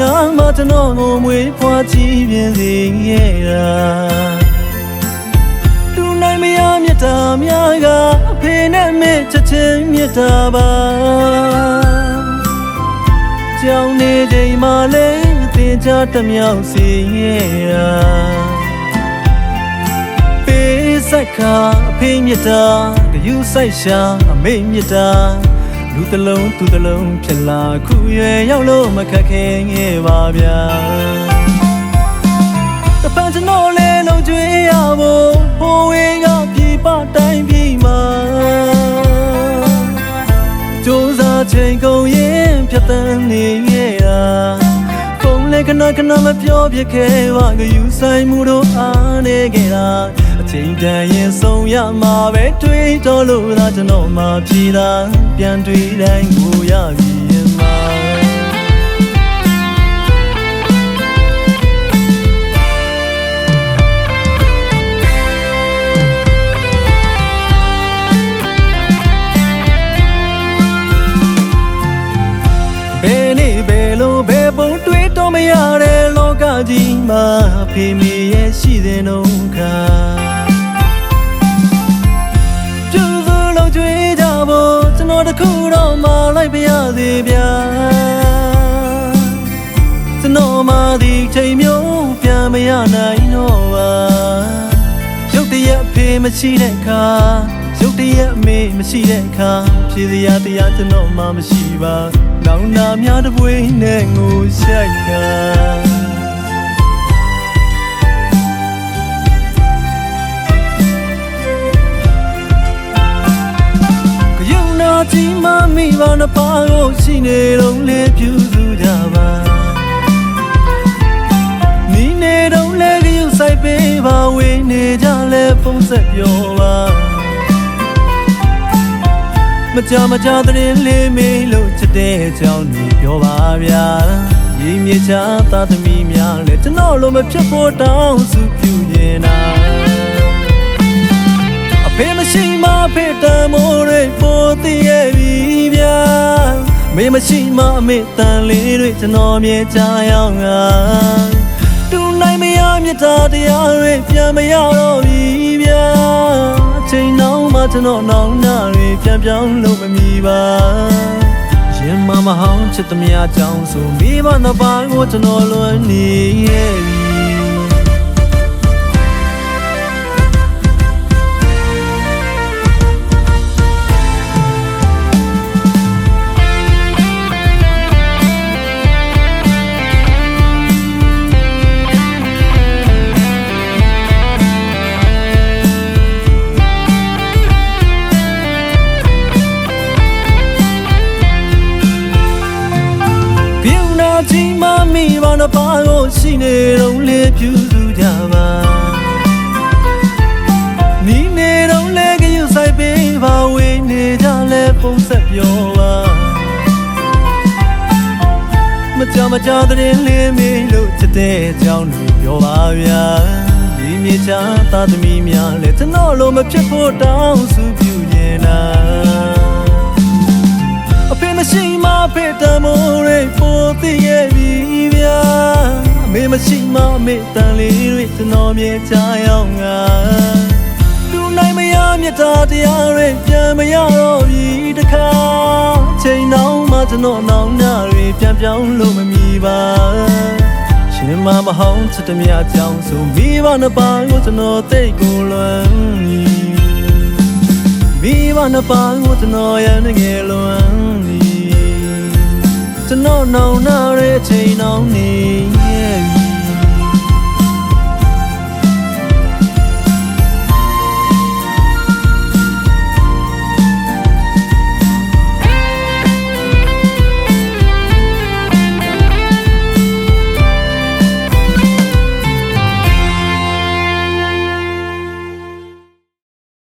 နဲ့ငါမှကျွန်တော်ကိုမွေးဖွားချီးပြင်းစေခဲ့တာသူနိုင်မရမြတ်တာများကအဖေနဲ့မေချက်ချင်းမြတ်တာပါကြောင်းနေချိန်မှလည်းအသေးချတစ်မြောက်စီရဲ့တာပေးဆိုင်ခါအဖေမြတ်တာဂယူဆိုင်ရှာအမေမြတ်တာ လူတစ်လုံးသူတစ်လုံးဖြစ်လာခုရွယ်ရောက်လို့မခက်ခဲငယ်ပါဗျာတပန်ကျွန်တော်လည်းလုံးကျွေးရဖို့ဟိုဝေးကပြပတိုင်းပြည်မှာစူးစားချိန်ကုန်ရင်ဖြတ်တန်းနေခဲ့တာဖုန်းလည်းခဏခဏမပြောပြခဲ့ပါကယူဆိုင်မှုတို့အားနေခဲ့တာအ ချိန်တန်ရင်ဆုံးရမှာပဲတွေးတော်လို့သာကျွန်တော်မှဖြေတာပြန်တွေးတိုင်းကိုရပြီရင်မှာဘယ်နေ့ဘယ်လိုဘယ်ပုံတွေးတော့မရတဲ့လောကကြီးမှာဖေမေရဲ့ရှိတဲ့နှုံခါ ဖို့ကျွန်တော်တခုတော့မလိုက်ပါရသေးဗျာကျွန်တော်မှဒီချိန်မျိုးပြန်မရနိုင်တော့ပါရုတ်တရက်ဖေမရှိတဲ့အခါရုတ်တရက်မေမရှိတဲ့အခါဖြေစရာတရားကျွန်တော်မှမရှိပါနောင်နာများတစ်ပွေးနဲ့ငိုရှိုက်တာ ကယုံနာကြီးမမိပါနပါကိုရှိနေတော့လေပြူစုကြပါနီးနေတော့လေကယုဆိုင်ပေးပါဝေးနေကြလဲပုံဆက်ပြောပါမကြမကြတဲ့လေးမေးလို့ချစ်တဲ့အကြောင်းတွေပြောပါဗျာရင်းမြေချသာသမီများလဲကျွန်တော်လိုမဖြစ်ဖို့တောင်းစုပြုရင်နာအဖေမရှိမဖေတမိုးတွေပိုတည်ရဲ့ပြီဗျာ မေမရှိမအမေတန်လေးတွေကျွန်တော်မြင်ကြရအောင်ငါတူနိုင်မရမြတ်တာတရားတွေပြန်မရတော့ပြီဗျာအချိန်နောက်မှကျွန်တော်နောင်နာတွေပြန်ပြောင်းလို့မမီပါရင်မမဟောင်းချစ်သမျှကြောင်းဆိုမိဘနှစ်ပါးကိုကျွန်တော်လွန်နေရဲ့ မိပါနပါကိုရှိနေတော့လေပြူစုကြပါနီးနေတော့လေကယူဆိုင်ပေးပါဝေးနေကြလဲပုံဆက်ပြောပါမကြမကြတဲ့လေးမေးလို့ချစ်တဲ့အကြောင်းတွေပြောပါဗျာဒီမြေချသာသမီများလဲကျွန်တော်လိုမဖြစ်ဖို့တောင်းစုပြုနေတာအဖေမရှိမဖေတမိုး တွေပိုတည်ရဲ့ပြီဗျာအမေမရှိမအမေတန်လေးတွေကျွန်တော်မြင်ချအောင်ငါသူနိုင်မရမြတ်တာတရားတွေပြန်မရတော့ပြီတခါချိန်နောက်မှကျွန်တော်နောင်နာတွေပြန်ပြောင်းလို့မမီပါရှင်မမဟောင်းချစ်တမအကြောင်းဆိုမိဘနှစ်ပါးကိုကျွန်တော်သိတ်ကိုလွမ်းနီမိဘနှစ်ပါးကိုကျွန်တော်ရန်ငယ်လွမ်း နေကျွန်တော်နောင်နာရဲ့အချိန်နောင်နေရဲ့